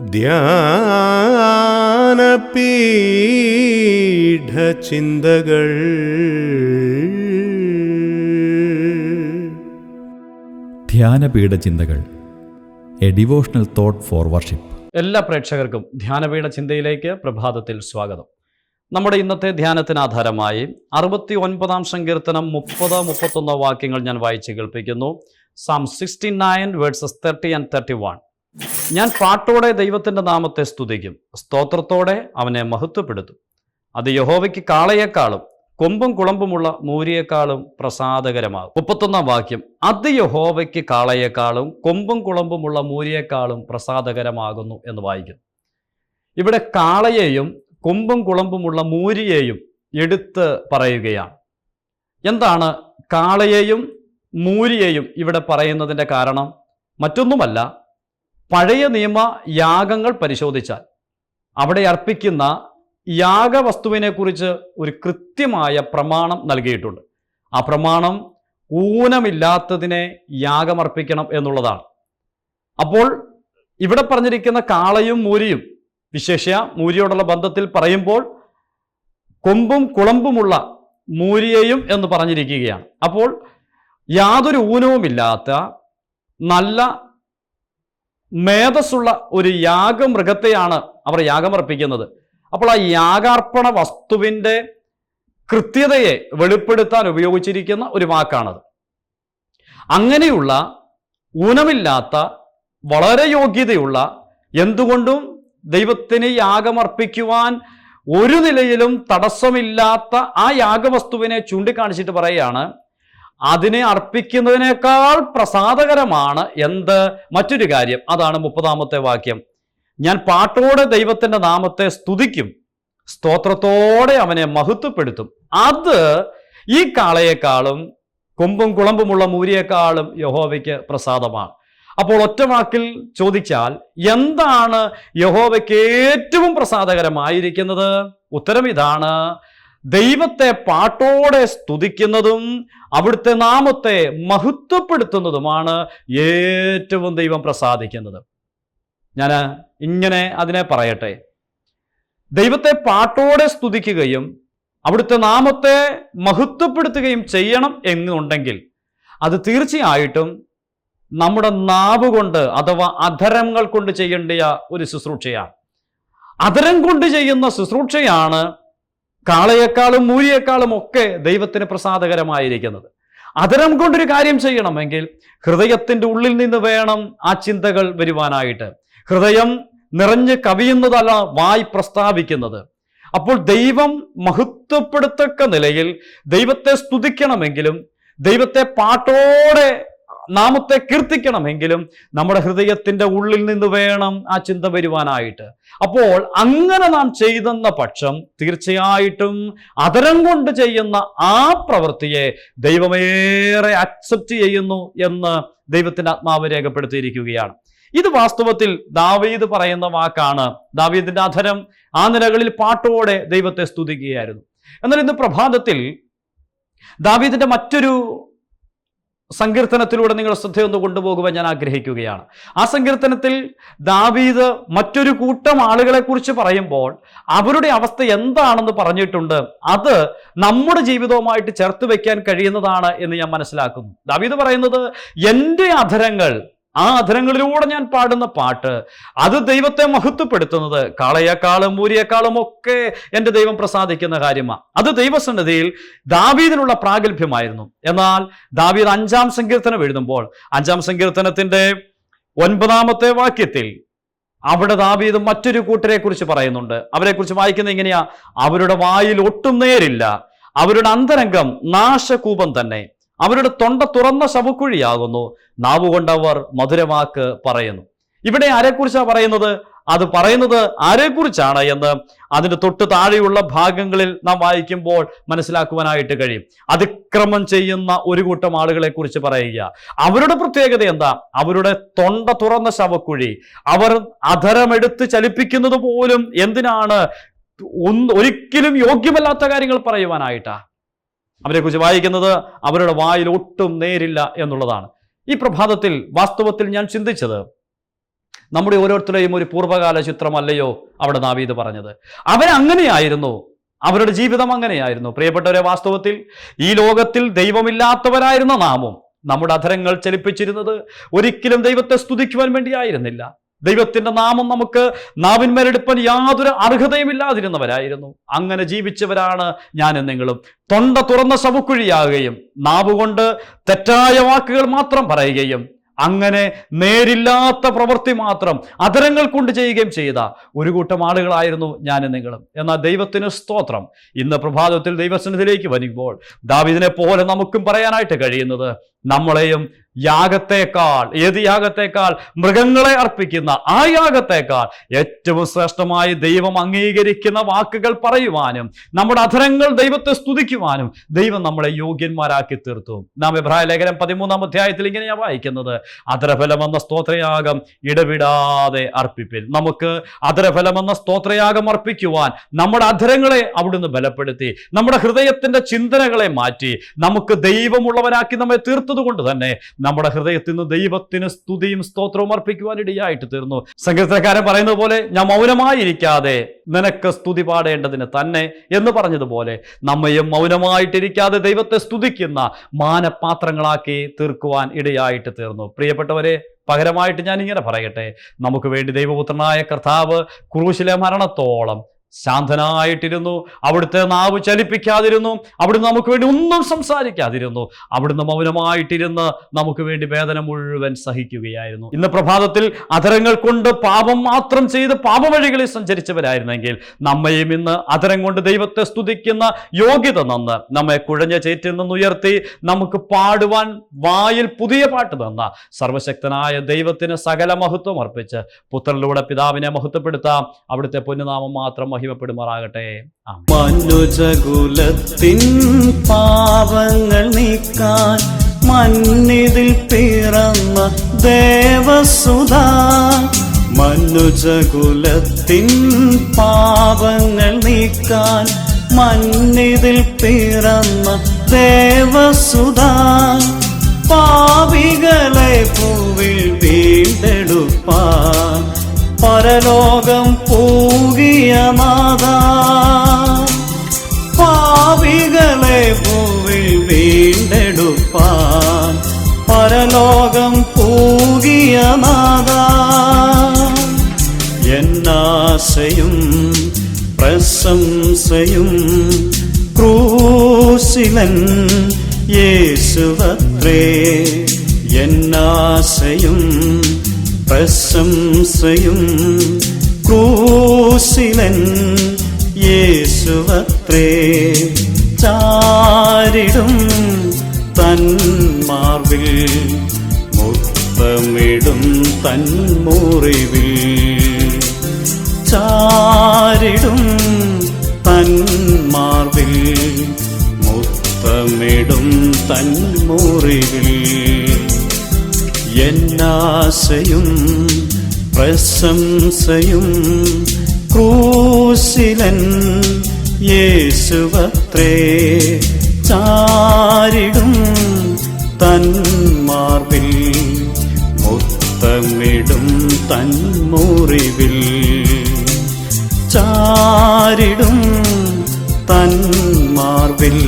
ധ്യാനപീഠചിന്തകൾ. ധ്യാനപീഠ ചിന്തകൾ a devotional thought for worship. എല്ലാ പ്രേക്ഷകർക്കും ധ്യാനപീഠ ചിന്തയിലേക്ക് പ്രഭാതത്തിൽ സ്വാഗതം. നമ്മുടെ ഇന്നത്തെ ധ്യാനത്തിന് ആധാരമായി അറുപത്തി ഒൻപതാം സങ്കീർത്തനം മുപ്പത് മുപ്പത്തൊന്ന് വാക്യങ്ങൾ ഞാൻ വായിച്ച് കേൾപ്പിക്കുന്നു. Psalm sixty nine verses thirty and thirty one ഞാൻ പാട്ടോടെ ദൈവത്തിന്റെ നാമത്തെ സ്തുതിക്കും. സ്തോത്രത്തോടെ അവനെ മഹത്വപ്പെടുത്തും. അത് യഹോവയ്ക്ക് കാളയേക്കാളും കൊമ്പും കുളമ്പുമുള്ള മൂരിയേക്കാളും പ്രസാദകരമാകും. മുപ്പത്തൊന്നാം വാക്യം. അത് യഹോവയ്ക്ക് കാളയേക്കാളും കൊമ്പും കുളമ്പുമുള്ള മൂരിയേക്കാളും പ്രസാദകരമാകുന്നു എന്ന് വായിക്കുന്നു. ഇവിടെ കാളയെയും കൊമ്പും കുളമ്പുമുള്ള മൂരിയെയും എടുത്ത് പറയുകയാണ്. എന്താണ് കാളയെയും മൂരിയെയും ഇവിടെ പറയുന്നതിന്റെ കാരണം? മറ്റൊന്നുമല്ല പഴയ നിയമ യാഗങ്ങൾ പരിശോധിച്ചാൽ അവിടെ അർപ്പിക്കുന്ന യാഗവസ്തുവിനെക്കുറിച്ച് ഒരു കൃത്യമായ പ്രമാണം നൽകിയിട്ടുണ്ട്. ആ പ്രമാണം ഊനമില്ലാത്തതിനെ യാഗമർപ്പിക്കണം എന്നുള്ളതാണ്. അപ്പോൾ ഇവിടെ പറഞ്ഞിരിക്കുന്ന കാളയും മൂരിയും വിശേഷ മൂരിയോടുള്ള ബന്ധത്തിൽ പറയുമ്പോൾ കൊമ്പും കുളമ്പുമുള്ള മൂരിയെയും എന്ന് പറഞ്ഞിരിക്കുകയാണ്. അപ്പോൾ യാതൊരു ഊനവുമില്ലാത്ത നല്ല മേധസ്സുള്ള ഒരു യാഗമൃഗത്തെയാണ് അവർ യാഗമർപ്പിക്കുന്നത്. അപ്പോൾ ആ യാഗാർപ്പണ വസ്തുവിന്റെ കൃത്യതയെ വെളിപ്പെടുത്താൻ ഉപയോഗിച്ചിരിക്കുന്ന ഒരു വാക്കാണത്. അങ്ങനെയുള്ള ഊനമില്ലാത്ത വളരെ യോഗ്യതയുള്ള എന്തുകൊണ്ടും ദൈവത്തിന് യാഗമർപ്പിക്കുവാൻ ഒരു നിലയിലും തടസ്സമില്ലാത്ത ആ യാഗവസ്തുവിനെ ചൂണ്ടിക്കാണിച്ചിട്ട് പറയുകയാണ് അതിനെ അർപ്പിക്കുന്നതിനേക്കാൾ പ്രസാദകരമാണ് എന്ത്? മറ്റൊരു കാര്യം. അതാണ് മുപ്പതാമത്തെ വാക്യം. ഞാൻ പാട്ടോടെ ദൈവത്തിന്റെ നാമത്തെ സ്തുതിക്കും സ്തോത്രത്തോടെ അവനെ മഹത്വപ്പെടുത്തും. അത് ഈ കാളയേക്കാളും കൊമ്പും കുളമ്പുമുള്ള മൂരിയേക്കാളും യഹോവയ്ക്ക് പ്രസാദമാണ്. അപ്പോൾ ഒറ്റ വാക്കിൽ ചോദിച്ചാൽ എന്താണ് യഹോവയ്ക്ക് ഏറ്റവും പ്രസാദകരമായിരിക്കുന്നത്? ഉത്തരം ഇതാണ് ദൈവത്തെ പാട്ടോടെ സ്തുതിക്കുന്നതും അവിടുത്തെ നാമത്തെ മഹത്വപ്പെടുത്തുന്നതുമാണ് ഏറ്റവും ദൈവം പ്രസാദിക്കുന്നത്. ഞാൻ ഇങ്ങനെ അതിനെ പറയട്ടെ. ദൈവത്തെ പാട്ടോടെ സ്തുതിക്കുകയും അവിടുത്തെ നാമത്തെ മഹത്വപ്പെടുത്തുകയും ചെയ്യണം എന്നുണ്ടെങ്കിൽ അത് തീർച്ചയായിട്ടും നമ്മുടെ നാവ് കൊണ്ട് അഥവാ അധരങ്ങൾ കൊണ്ട് ചെയ്യേണ്ട ഒരു ശുശ്രൂഷയാണ്. അധരം കൊണ്ട് ചെയ്യുന്ന ശുശ്രൂഷയാണ് കാളയേക്കാളും മൂരിയേക്കാളും ഒക്കെ ദൈവത്തിന് പ്രസാദകരമായിരിക്കുന്നത്. അതരം കൊണ്ടൊരു കാര്യം ചെയ്യണമെങ്കിൽ ഹൃദയത്തിന്റെ ഉള്ളിൽ നിന്ന് വേണം ആ ചിന്തകൾ വരുവാനായിട്ട്. ഹൃദയം നിറഞ്ഞ് കവിയുന്നതല്ല വായി പ്രസ്താവിക്കുന്നത്. അപ്പോൾ ദൈവം മഹത്വപ്പെടുത്തക്ക നിലയിൽ ദൈവത്തെ സ്തുതിക്കണമെങ്കിലും ദൈവത്തെ പാട്ടോടെ നാമത്തെ കീർത്തിക്കണമെങ്കിലും നമ്മുടെ ഹൃദയത്തിന്റെ ഉള്ളിൽ നിന്ന് വേണം ആ ചിന്ത വരുവാനായിട്ട്. അപ്പോൾ അങ്ങനെ നാം ചെയ്തെന്ന പക്ഷം തീർച്ചയായിട്ടും അതരം കൊണ്ട് ചെയ്യുന്ന ആ പ്രവൃത്തിയെ ദൈവമേറെ അക്സെപ്റ്റ് ചെയ്യുന്നു എന്ന് ദൈവത്തിന്റെ ആത്മാവ് രേഖപ്പെടുത്തിയിരിക്കുകയാണ്. ഇത് വാസ്തവത്തിൽ ദാവീദ് പറയുന്ന വാക്കാണ്. ദാവീദിന്റെ അധരം ആ നിലകളിൽ പാട്ടോടെ ദൈവത്തെ സ്തുതിക്കുകയായിരുന്നു. എന്നാൽ ഇന്ന് പ്രഭാതത്തിൽ ദാവീദിന്റെ മറ്റൊരു സങ്കീർത്തനത്തിലൂടെ നിങ്ങൾ ശ്രദ്ധയൊന്ന് കൊണ്ടുപോകുവാൻ ഞാൻ ആഗ്രഹിക്കുകയാണ്. ആ സങ്കീർത്തനത്തിൽ ദാവീദ് മറ്റൊരു കൂട്ടം ആളുകളെക്കുറിച്ച് പറയുമ്പോൾ അവരുടെ അവസ്ഥ എന്താണെന്ന് പറഞ്ഞിട്ടുണ്ട്. അത് നമ്മുടെ ജീവിതവുമായിട്ട് ചേർത്ത് വയ്ക്കാൻ കഴിയുന്നതാണ് എന്ന് ഞാൻ മനസ്സിലാക്കുന്നു. ദാവീദ് പറയുന്നത് എന്റെ അധരങ്ങൾ ആ അധരങ്ങളിലൂടെ ഞാൻ പാടുന്ന പാട്ട് അത് ദൈവത്തെ മഹത്വപ്പെടുത്തുന്നത് കാളയേക്കാളും മൂരിയേക്കാളും ഒക്കെ എന്റെ ദൈവം പ്രസാദിക്കുന്ന കാര്യമാണ് അത് ദൈവസന്നിധിയിൽ ദാവീദിനുള്ള പ്രാഗൽഭ്യമായിരുന്നു. എന്നാൽ ദാവീദ് അഞ്ചാം സങ്കീർത്തനം എഴുതുമ്പോൾ അഞ്ചാം സങ്കീർത്തനത്തിന്റെ ഒൻപതാമത്തെ വാക്യത്തിൽ അവിടെ ദാവീദ് മറ്റൊരു കൂട്ടരെ കുറിച്ച് പറയുന്നുണ്ട്. അവരെക്കുറിച്ച് വായിക്കുന്നത് ഇങ്ങനെയാ അവരുടെ വായിൽ ഒട്ടും നേരില്ല. അവരുടെ അന്തരംഗം നാശകൂപം തന്നെ. അവരുടെ തൊണ്ട തുറന്ന ശവക്കുഴിയാകുന്നു. നാവുകൊണ്ടവർ മധുരമാക്ക് പറയുന്നു. ഇവിടെ ആരെക്കുറിച്ചാണ് പറയുന്നത്? അത് പറയുന്നത് ആരെക്കുറിച്ചാണ് എന്ന് അതിന്റെ തൊട്ട് താഴെയുള്ള ഭാഗങ്ങളിൽ നാം വായിക്കുമ്പോൾ മനസ്സിലാക്കുവാനായിട്ട് കഴിയും. അതിക്രമം ചെയ്യുന്ന ഒരു കൂട്ടം ആളുകളെ കുറിച്ച് പറയുക. അവരുടെ പ്രത്യേകത എന്താ? അവരുടെ തൊണ്ട തുറന്ന ശവക്കുഴി. അവർ അധരമെടുത്ത് ചലിപ്പിക്കുന്നത് പോലും എന്തിനാണ്? ഒരിക്കലും യോഗ്യമല്ലാത്ത കാര്യങ്ങൾ പറയുവാനായിട്ടാ. അവരെക്കുറിച്ച് വായിക്കുന്നത് അവരുടെ വായിൽ ഒട്ടും നേരില്ല എന്നുള്ളതാണ്. ഈ പ്രഭാതത്തിൽ വാസ്തവത്തിൽ ഞാൻ ചിന്തിച്ചത് നമ്മുടെ ഓരോരുത്തരെയും ഒരു പൂർവകാല ചിത്രമല്ലയോ അവിടെ നാവീത് പറഞ്ഞത്. അവരങ്ങനെയായിരുന്നു. അവരുടെ ജീവിതം അങ്ങനെയായിരുന്നു. പ്രിയപ്പെട്ടവരെ വാസ്തവത്തിൽ ഈ ലോകത്തിൽ ദൈവമില്ലാത്തവരായിരുന്ന നാമും നമ്മുടെ അധരങ്ങൾ ചലിപ്പിച്ചിരുന്നത് ഒരിക്കലും ദൈവത്തെ സ്തുതിക്കുവാൻ വേണ്ടിയായിരുന്നില്ല. ദൈവത്തിന്റെ നാമം നമുക്ക് നാവിന്മേലെടുപ്പാൻ യാതൊരു അർഹതയുമില്ലാതിരുന്നവരായിരുന്നു അങ്ങനെ ജീവിച്ചവരാണ് ഞാനും നിങ്ങളും. തൊണ്ട തുറന്ന ശവക്കുഴിയാകുകയും നാവുകൊണ്ട് തെറ്റായ വാക്കുകൾ മാത്രം പറയുകയും അങ്ങനെ നേരില്ലാത്ത പ്രവൃത്തി മാത്രം അതരങ്ങൾ കൊണ്ട് ചെയ്യുകയും ചെയ്ത ഒരു കൂട്ടം ആളുകളായിരുന്നു ഞാനും നിങ്ങളും. എന്നാൽ ദൈവത്തിന് സ്തോത്രം. ഇന്ന് പ്രഭാതത്തിൽ ദൈവസന്നിധിയിലേക്ക് വരുമ്പോൾ ദാവിദിനെ പോലെ നമുക്കും പറയാനായിട്ട് കഴിയുന്നത് നമ്മളെയും യാഗത്തേക്കാൾ ഏത് യാഗത്തേക്കാൾ? മൃഗങ്ങളെ അർപ്പിക്കുന്ന ആ യാഗത്തേക്കാൾ ഏറ്റവും ശ്രേഷ്ഠമായി ദൈവം അംഗീകരിക്കുന്ന വാക്കുകൾ പറയുവാനും നമ്മുടെ അധരങ്ങൾ ദൈവത്തെ സ്തുതിക്കുവാനും ദൈവം നമ്മളെ യോഗ്യന്മാരാക്കി തീർത്തു. നാം എബ്രായ ലേഖനം പതിമൂന്നാം അധ്യായത്തിൽ ഇങ്ങനെയാണ് വായിക്കുന്നത്. അധരഫലം എന്ന സ്തോത്രയാഗം ഇടവിടാതെ അർപ്പിപ്പിൽ നമുക്ക് അധരഫലം എന്ന സ്തോത്രയാഗം അർപ്പിക്കുവാൻ നമ്മുടെ അധരങ്ങളെ അവിടുന്ന് ബലപ്പെടുത്തി നമ്മുടെ ഹൃദയത്തിന്റെ ചിന്തനകളെ മാറ്റി നമുക്ക് ദൈവമുള്ളവരാക്കി നമ്മെ തീർത്തത് കൊണ്ട് തന്നെ നമ്മുടെ ഹൃദയത്തിൽ നിന്ന് ദൈവത്തിന് സ്തുതിയും സ്തോത്രവും അർപ്പിക്കുവാൻ ഇടയായിട്ട് തീർന്നു. സങ്കീർത്തനക്കാരൻ പറയുന്നത് പോലെ ഞാൻ മൗനമായിരിക്കാതെ നിനക്ക് സ്തുതി പാടേണ്ടതിന് തന്നെ എന്ന് പറഞ്ഞതുപോലെ നമ്മയും മൗനമായിട്ടിരിക്കാതെ ദൈവത്തെ സ്തുതിക്കുന്ന മാനപാത്രങ്ങളാക്കി തീർക്കുവാൻ ഇടയായിട്ട് തീർന്നു. പ്രിയപ്പെട്ടവരെ പകരമായിട്ട് ഞാൻ ഇങ്ങനെ പറയട്ടെ. നമുക്ക് വേണ്ടി ദൈവപുത്രനായ കർത്താവ് ക്രൂശിലെ മരണത്തോളം ശാന്തനായിട്ടിരുന്നു. അവിടുത്തെ നാവ് ചലിപ്പിക്കാതിരുന്നു. അവിടുന്ന് നമുക്ക് വേണ്ടി ഒന്നും സംസാരിക്കാതിരുന്നു. അവിടുന്ന് മൗനമായിട്ടിരുന്ന് നമുക്ക് വേണ്ടി വേദന മുഴുവൻ സഹിക്കുകയായിരുന്നു. ഇന്ന് പ്രഭാതത്തിൽ അധരങ്ങൾ കൊണ്ട് പാപം മാത്രം ചെയ്ത് പാപവഴികളിൽ സഞ്ചരിച്ചവരായിരുന്നെങ്കിൽ നമ്മയും ഇന്ന് അധരം കൊണ്ട് ദൈവത്തെ സ്തുതിക്കുന്ന യോഗ്യത നന്ന് നമ്മെ കുഴഞ്ഞ ചേറ്റിൽ നിന്ന് ഉയർത്തി നമുക്ക് പാടുവാൻ വായിൽ പുതിയ പാട്ട് തന്ന സർവശക്തനായ ദൈവത്തിന് സകല മഹത്വം അർപ്പിച്ച് പുത്രനിലൂടെ പിതാവിനെ മഹത്വപ്പെടുത്താം. അവിടുത്തെ പൊന്നുനാമം മാത്രം മഹിമപ്പെടുമാറാകട്ടെ. മനുജകുലത്തിൻ പാപങ്ങൾ നീക്കാൻ മണ്ണിതിൽ പിറന്ന ദേവസുത മനുജകുലത്തിൻ പാപങ്ങൾ നീക്കാൻ മണ്ണിതിൽ പിറന്ന ദേവസുത പാപികളെ പൂവിൽ വീണ്ടെടുപ്പാൻ പരലോകം പൂകിയ നാദാ പാപികളെ പൂവിൽ വീണ്ടെടുപ്പാൻ പരലോകം പൂകിയ നാദാ എന്നാശയും പ്രശംസയും ക്രൂശിലൻ യേശുവത്രേ. എന്നാശയും പ്രശംസയും ക്രൂശിലൻ യേശുവത്രേ ചാരിടും മാർവിൽ മുത്തമിടും തൻ തന്മുറിവിൽ ചാരിടും മാർവിൽ മുത്തമിടും തൻ തന്മുറിവിൽ എന്നാശയും പ്രശംസയും ക്രൂശിലൻ യേശുവത്രേ ചാരിടും തന്മാർവിൽ മുത്തമിടും തന്മുറിവിൽ ചാരിടും തന്മാർവിൽ